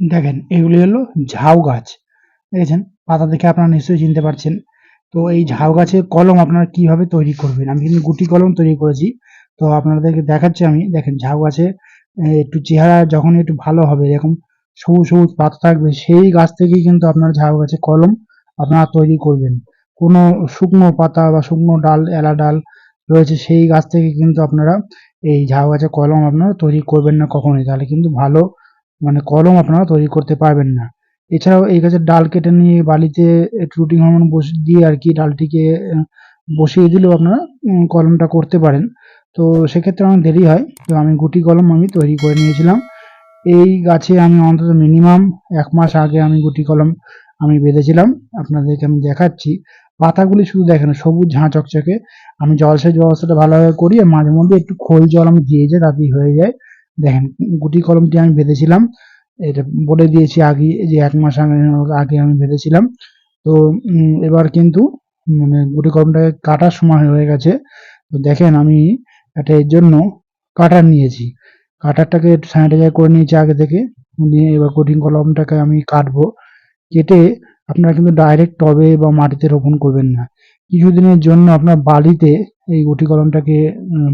দেখেন, এগুলি হলো ঝাউ গাছ। দেখেছেন? পাতা দেখে আপনারা নিশ্চয়ই চিনতে পারছেন। তো এই ঝাউ গাছের কলম আপনারা কীভাবে তৈরি করবেন? আমি কিন্তু গুটি কলম তৈরি করেছি। তো আপনাদেরকে দেখাচ্ছি আমি। দেখেন, ঝাউ গাছে একটু চেহারা যখন একটু ভালো হবে, এরকম সবুজ সবুজ পাতা থাকবে, সেই গাছ থেকেই কিন্তু আপনার ঝাউ গাছের কলম আপনারা তৈরি করবেন। কোনো শুকনো পাতা বা শুকনো ডাল, এলা ডাল রয়েছে, সেই গাছ থেকে কিন্তু আপনারা এই ঝাউ গাছের কলম আপনারা তৈরি করবেন না কখনোই। তাহলে কিন্তু ভালো মানে কলম আপনারা তৈরি করতে পারবেন না। এছাড়াও এই গাছের ডাল কেটে নিয়ে বালিতে রুটিং হরমোন বসিয়ে দিয়ে আর কি ডালটিকে বসিয়ে দিলেও আপনারা কলমটা করতে পারেন। তো সেক্ষেত্রে অনেক দেরি হয়। তো আমি গুটি কলম আমি তৈরি করে নিয়েছিলাম। এই গাছে আমি অন্তত মিনিমাম এক মাস আগে আমি গুটি কলম আমি বেঁধেছিলাম। আপনাদেরকে আমি দেখাচ্ছি। পাতাগুলি শুধু দেখেন, সবুজ ঝাঁ চকচকে। আমি জলসেচ ব্যবস্থাটা ভালোভাবে করি আর মাঝে মধ্যে একটু খোল জল আমি দিয়ে যাই তাতেই হয়ে যায়। দেখেন, গুটি কলমটি আমি বেঁধেছিলাম। এটা বলে দিয়েছি আগে যে এক মাস আগে আমি বেঁধেছিলাম। তো এবার কিন্তু মানে গুটি কলমটাকে কাটার সময় হয়ে গেছে। তো দেখেন, আমি একটা এর জন্য কাটার নিয়েছি। কাটারটাকে স্যানিটাইজার করে নিয়েছি আগে থেকে। নিয়ে এবার কঠিন কলমটাকে আমি কাটবো। কেটে আপনারা কিন্তু ডাইরেক্ট টবে বা মাটিতে রোপণ করবেন না। কিছুদিনের জন্য আপনার বালিতে এই গুটি কলমটাকে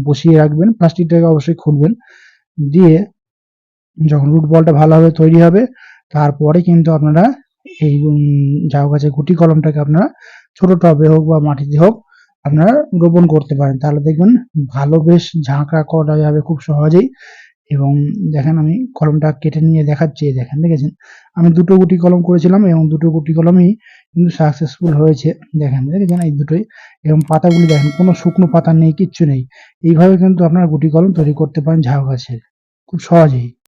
বসিয়ে রাখবেন। প্লাস্টিকটাকে অবশ্যই খুলবেন। দিয়ে যখন রুট বলটা ভালোভাবে তৈরি হবে, তারপরে কিন্তু আপনারা এই ঝাউ গাছের গুটি কলমটাকে আপনারা ছোট টবে হোক বা মাটিতে হোক আপনারা রোপণ করতে পারেন। তাহলে দেখবেন ভালো বেশ ঝাঁকা করা যাবে খুব সহজেই। এবং দেখেন আমি কলমটা কেটে নিয়ে দেখাচ্ছি দেখেন, দেখেছেন? আমি দুটো গুটি কলম করেছিলাম এবং দুটো গুটি কলমই কিন্তু সাকসেসফুল হয়েছে, দেখেন, দেখেছেন? এই দুটোই, এবং পাতাগুলি দেখেন, কোনো শুকনো পাতা নেই, কিচ্ছু নেই। এইভাবে কিন্তু আপনারা গুটি কলম তৈরি করতে পারেন ঝাউ গাছের, খুব সহজেই।